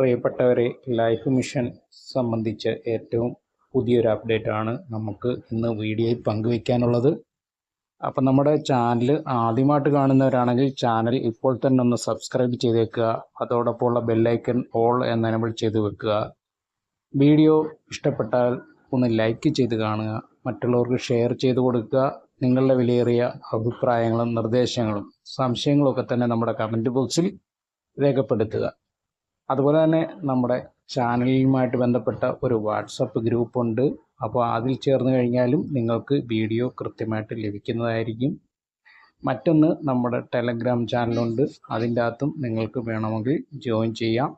പ്രിയപ്പെട്ടവരെ life mission സംബന്ധിച്ച് ഏറ്റവും പുതിയൊരു അപ്ഡേറ്റ് ആണ് നമുക്ക് ഇന്ന് വീഡിയോയിൽ പങ്കുവയ്ക്കാനുള്ളത്. അപ്പം നമ്മുടെ ചാനൽ ആദ്യമായിട്ട് കാണുന്നവരാണെങ്കിൽ ചാനൽ ഇപ്പോൾ തന്നെ ഒന്ന് സബ്സ്ക്രൈബ് ചെയ്തേക്കുക. അതോടൊപ്പമുള്ള ബെല്ലൈക്കൺ ഓൾ എന്ന് എനബിൾ ചെയ്ത് വെക്കുക. വീഡിയോ ഇഷ്ടപ്പെട്ടാൽ ഒന്ന് ലൈക്ക് ചെയ്ത് കാണുക. മറ്റുള്ളവർക്ക് ഷെയർ ചെയ്ത് കൊടുക്കുക. നിങ്ങളുടെ വിലയേറിയ അഭിപ്രായങ്ങളും നിർദ്ദേശങ്ങളും സംശയങ്ങളും ഒക്കെ തന്നെ നമ്മുടെ കമന്റ് ബോക്സിൽ രേഖപ്പെടുത്തുക. അതുപോലെ തന്നെ നമ്മുടെ ചാനലുമായിട്ട് ബന്ധപ്പെട്ട ഒരു വാട്സപ്പ് ഗ്രൂപ്പുണ്ട്. അപ്പോൾ അതിൽ ചേർന്ന് കഴിഞ്ഞാലും നിങ്ങൾക്ക് വീഡിയോ കൃത്യമായിട്ട് ലഭിക്കുന്നതായിരിക്കും. മറ്റൊന്ന് നമ്മുടെ ടെലഗ്രാം ചാനലുണ്ട്. അതിന്റെ അകത്തും നിങ്ങൾക്ക് വേണമെങ്കിൽ ജോയിൻ ചെയ്യാം.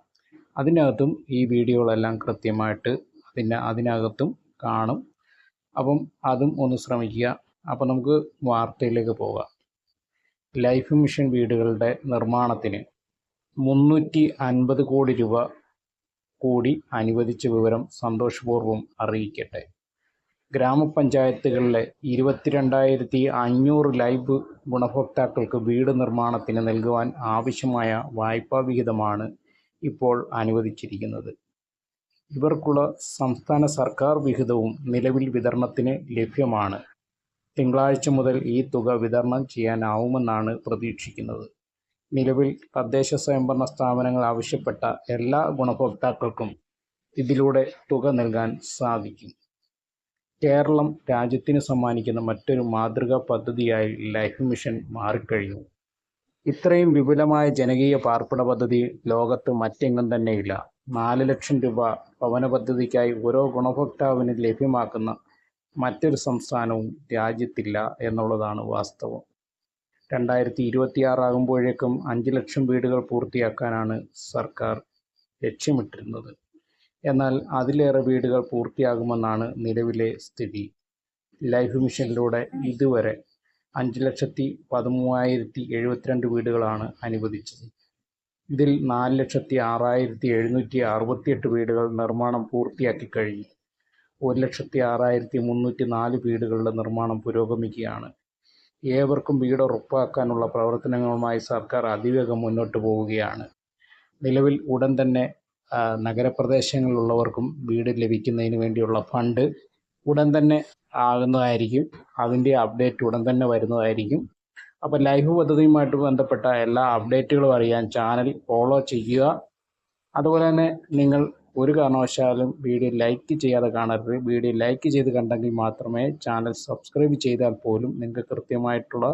അതിനകത്തും ഈ വീഡിയോകളെല്ലാം കൃത്യമായിട്ട് അതിന്റെ അതിനകത്തും കാണും. അപ്പം അതും ഒന്ന് ശ്രമിക്കുക. അപ്പം നമുക്ക് വാർത്തയിലേക്ക് പോകാം. ലൈഫ് മിഷൻ വീടുകളുടെ നിർമ്മാണത്തിന് മുന്നൂറ്റി അൻപത് കോടി രൂപ കൂടി അനുവദിച്ച വിവരം സന്തോഷപൂർവം അറിയിക്കട്ടെ. ഗ്രാമപഞ്ചായത്തുകളിലെ ഇരുപത്തിരണ്ടായിരത്തി അഞ്ഞൂറ് ലൈവ് ഗുണഭോക്താക്കൾക്ക് വീട് നിർമ്മാണത്തിന് നൽകുവാൻ ആവശ്യമായ വായ്പാ വിഹിതമാണ് ഇപ്പോൾ അനുവദിച്ചിരിക്കുന്നത്. ഇവർക്കുള്ള സംസ്ഥാന സർക്കാർ വിഹിതവും നിലവിൽ വിതരണത്തിന് ലഭ്യമാണ്. തിങ്കളാഴ്ച മുതൽ ഈ തുക വിതരണം ചെയ്യാനാവുമെന്നാണ് പ്രതീക്ഷിക്കുന്നത്. നിലവിൽ തദ്ദേശ സ്വയംഭരണ സ്ഥാപനങ്ങൾ ആവശ്യപ്പെട്ട എല്ലാ ഗുണഭോക്താക്കൾക്കും ഇതിലൂടെ തുക നൽകാൻ സാധിക്കും. കേരളം രാജ്യത്തിന് സമ്മാനിക്കുന്ന മറ്റൊരു മാതൃകാ പദ്ധതിയായി ലൈഫ് മിഷൻ മാറിക്കഴിഞ്ഞു. ഇത്രയും വിപുലമായ ജനകീയ പാർപ്പിട പദ്ധതി ലോകത്ത് മറ്റെങ്ങും തന്നെയില്ല. നാല് ലക്ഷം രൂപ ഭവന പദ്ധതിക്കായി ഓരോ ഗുണഭോക്താവിന് ലഭ്യമാക്കുന്ന മറ്റൊരു സംസ്ഥാനവും രാജ്യത്തില്ല എന്നുള്ളതാണ് വാസ്തവം. രണ്ടായിരത്തി ഇരുപത്തിയാറാകുമ്പോഴേക്കും അഞ്ച് ലക്ഷം വീടുകൾ പൂർത്തിയാക്കാനാണ് സർക്കാർ ലക്ഷ്യമിട്ടിരുന്നത്. എന്നാൽ അതിലേറെ വീടുകൾ പൂർത്തിയാകുമെന്നാണ് നിലവിലെ സ്ഥിതി. ലൈഫ് മിഷനിലൂടെ ഇതുവരെ അഞ്ച് ലക്ഷത്തി പതിമൂവായിരത്തി എഴുപത്തിരണ്ട് വീടുകളാണ് അനുവദിച്ചത്. ഇതിൽ നാല് ലക്ഷത്തി ആറായിരത്തി എഴുന്നൂറ്റി അറുപത്തിയെട്ട് വീടുകൾ നിർമ്മാണം പൂർത്തിയാക്കി കഴിഞ്ഞു. ഒരു ലക്ഷത്തി ആറായിരത്തി മുന്നൂറ്റി നാല് വീടുകളുടെ നിർമ്മാണം പുരോഗമിക്കുകയാണ് ഏവർക്കും വീട് ഉറപ്പാക്കാനുള്ള പ്രവർത്തനങ്ങളുമായി സർക്കാർ അതിവേഗം മുന്നോട്ട് പോവുകയാണ്. നിലവിൽ ഉടൻ തന്നെ നഗരപ്രദേശങ്ങളിലുള്ളവർക്കും വീട് ലഭിക്കുന്നതിന് വേണ്ടിയുള്ള ഫണ്ട് ഉടൻ തന്നെ ആകുന്നതായിരിക്കും. അതിന്റെ അപ്ഡേറ്റ് ഉടൻ തന്നെ വരുന്നതായിരിക്കും. അപ്പോൾ ലൈഫ് പദ്ധതിയുമായിട്ട് ബന്ധപ്പെട്ട എല്ലാ അപ്ഡേറ്റുകളും അറിയാൻ ചാനൽ ഫോളോ ചെയ്യുക. അതുപോലെ തന്നെ നിങ്ങൾ ഒരു കാരണവശാലും വീഡിയോ ലൈക്ക് ചെയ്യാതെ കാണരുത്. വീഡിയോ ലൈക്ക് ചെയ്ത് കണ്ടെങ്കിൽ മാത്രമേ ചാനൽ സബ്സ്ക്രൈബ് ചെയ്താൽ പോലും നിങ്ങൾക്ക് കൃത്യമായിട്ടുള്ള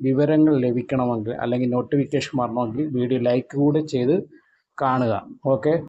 വിവരങ്ങൾ ലഭിക്കണമെങ്കിൽ അല്ലെങ്കിൽ നോട്ടിഫിക്കേഷൻ വരണമെങ്കിൽ വീഡിയോ ലൈക്ക് കൂടെ ചെയ്ത് കാണുക. ഓക്കെ